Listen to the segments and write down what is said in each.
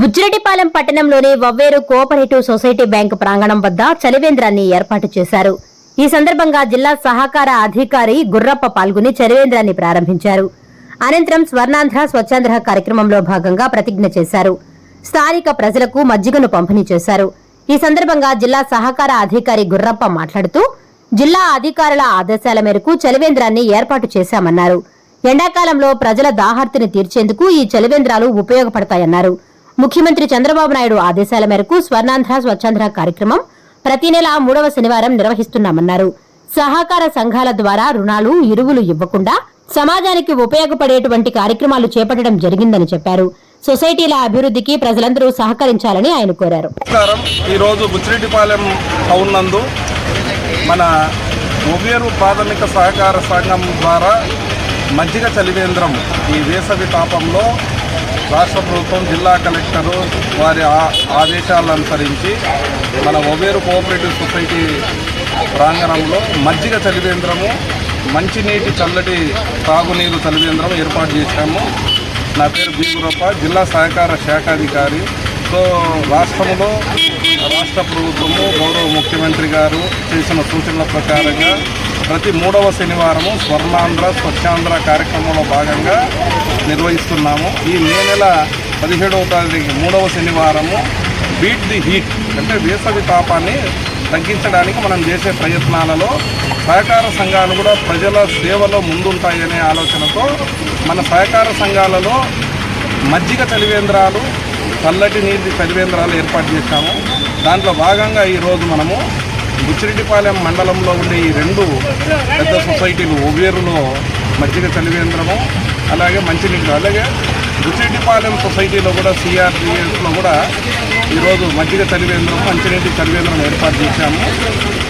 బుజ్జిరెడ్డిపాలెం పట్టణంలోని Vavveru cooperative society bank ప్రాంగణం వద్ద చలివేంద్రాన్ని ఏర్పాటు చేశారు. ఈ సందర్భంగా జిల్లా సహకార అధికారి గుర్రప్ప పాల్గొని చలివేంద్రాన్ని ప్రారంభించారు. అనంతరం స్వర్ణాంధ్ర స్వచ్ఛాంధ్ర కార్యక్రమంలో భాగంగా ప్రతిజ్ఞ చేశారు. స్థానిక ప్రజలకు మజ్జిగను పంపిణీ చేశారు. ఈ సందర్భంగా జిల్లా సహకార అధికారి గుర్రప్ప మాట్లాడుతూ జిల్లా అధికారుల ఆదేశాల మేరకు చలివేంద్రాన్ని ఏర్పాటు చేశామన్నారు. ఎండాకాలంలో ప్రజల దాహార్తిని తీర్చేందుకు ఈ చలివేంద్రాలు ఉపయోగపడతాయన్నారు. ముఖ్యమంత్రి చంద్రబాబు నాయుడు ఆదేశాల మేరకు స్వర్ణాంధ్ర స్వచ్ఛాంధ్ర కార్యక్రమం ప్రతి నెల మూడవ శనివారం నిర్వహిస్తున్నామన్నారు. సహకార సంఘాల ద్వారా రుణాలు ఇరువులు ఇవ్వకుండా సమాజానికి ఉపయోగపడేటువంటి కార్యక్రమాలు చేపట్టడం జరిగిందని చెప్పారు. సొసైటీల అభివృద్ధికి ప్రజలందరూ సహకరించాలని ఆయన కోరారు. ఈరోజు బుచ్చిరెడ్డిపాలెం టౌన్ నందు మన ఒవేరు ప్రాథమిక సహకార సంఘం ద్వారా మజ్జిగ చలివేంద్రం ఈ వేసవి తాపంలో రాష్ట్ర ప్రభుత్వం జిల్లా కలెక్టరు వారి ఆ- ఆదేశాలను అనుసరించి మన ఒవేరు కోఆపరేటివ్ సొసైటీ ప్రాంగణంలో మజ్జిగ చలివేంద్రము మంచినీటి చల్లటి తాగునీరు చలివేంద్రం ఏర్పాటు చేశాము. నా పేరు బీగురప్ప జిల్లా సహకార శాఖాధికారి సో రాష్ట్రంలో రాష్ట్ర ప్రభుత్వము గౌరవ ముఖ్యమంత్రి గారు చేసిన సూచనల ప్రకారంగా ప్రతి మూడవ శనివారము స్వర్ణాంధ్ర స్వచ్ఛాంధ్ర కార్యక్రమంలో భాగంగా నిర్వహిస్తున్నాము. ఈ మే నెల పదిహేడవ తారీఖు మూడవ శనివారము బీట్ ది హీట్ అంటే వేసవి తాపాన్ని తగ్గించడానికి మనం చేసే ప్రయత్నాలలో సహకార సంఘాలు కూడా ప్రజల సేవలో ముందుంటాయనే ఆలోచనతో మన సహకార సంఘాలలో మజ్జిగ చలివేంద్రాలు చల్లటి నీటి చలివేంద్రాలు ఏర్పాటు చేశాము. దాంట్లో భాగంగా ఈరోజు మనము బుచ్చిరెడ్డిపాలెం మండలంలో ఉండే ఈ రెండు పెద్ద సొసైటీలు ఒవేరులో మజ్జిగ చలివేంద్రము అలాగే మంచినీళ్ళు. అలాగే బుచ్చిరెడ్డిపాలెం సొసైటీలో కూడా సిఆర్పిఎస్లో కూడా ఈరోజు మజ్జిగ చలివేంద్రం మంచినీటి చలివేంద్రం ఏర్పాటు చేశాము.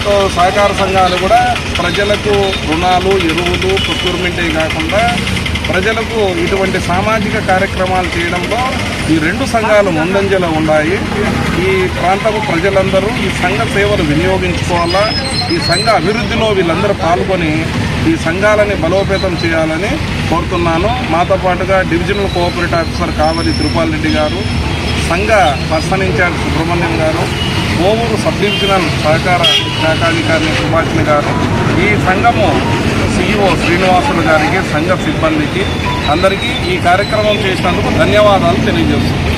సో సహకార సంఘాలు కూడా ప్రజలకు రుణాలు ఎరువులు ప్రొక్యూర్మెంటే కాకుండా ప్రజలకు ఇటువంటి సామాజిక కార్యక్రమాలు చేయడంలో ఈ రెండు సంఘాలు ముందంజలో ఉన్నాయి. ఈ ప్రాంతపు ప్రజలందరూ ఈ సంఘ సేవలు వినియోగించుకోవాలా? ఈ సంఘ అభివృద్ధిలో వీళ్ళందరూ పాల్గొని ఈ సంఘాలని బలోపేతం చేయాలని కోరుతున్నాను. మాతో పాటుగా divisional cooperative officer Kavali Tirupal Reddy గారు సంఘ పర్సన్ ఇన్ఛార్జ్ సుబ్రహ్మణ్యం గారు కోవూరు సబ్ డివిజనల్ సహకార శాఖాధికారి సుభాషిణి గారు ఈ సంఘము సిఇఓ శ్రీనివాసులు గారికి సంఘ సిబ్బందికి అందరికీ ఈ కార్యక్రమం చేసినందుకు ధన్యవాదాలు తెలియజేస్తున్నాను.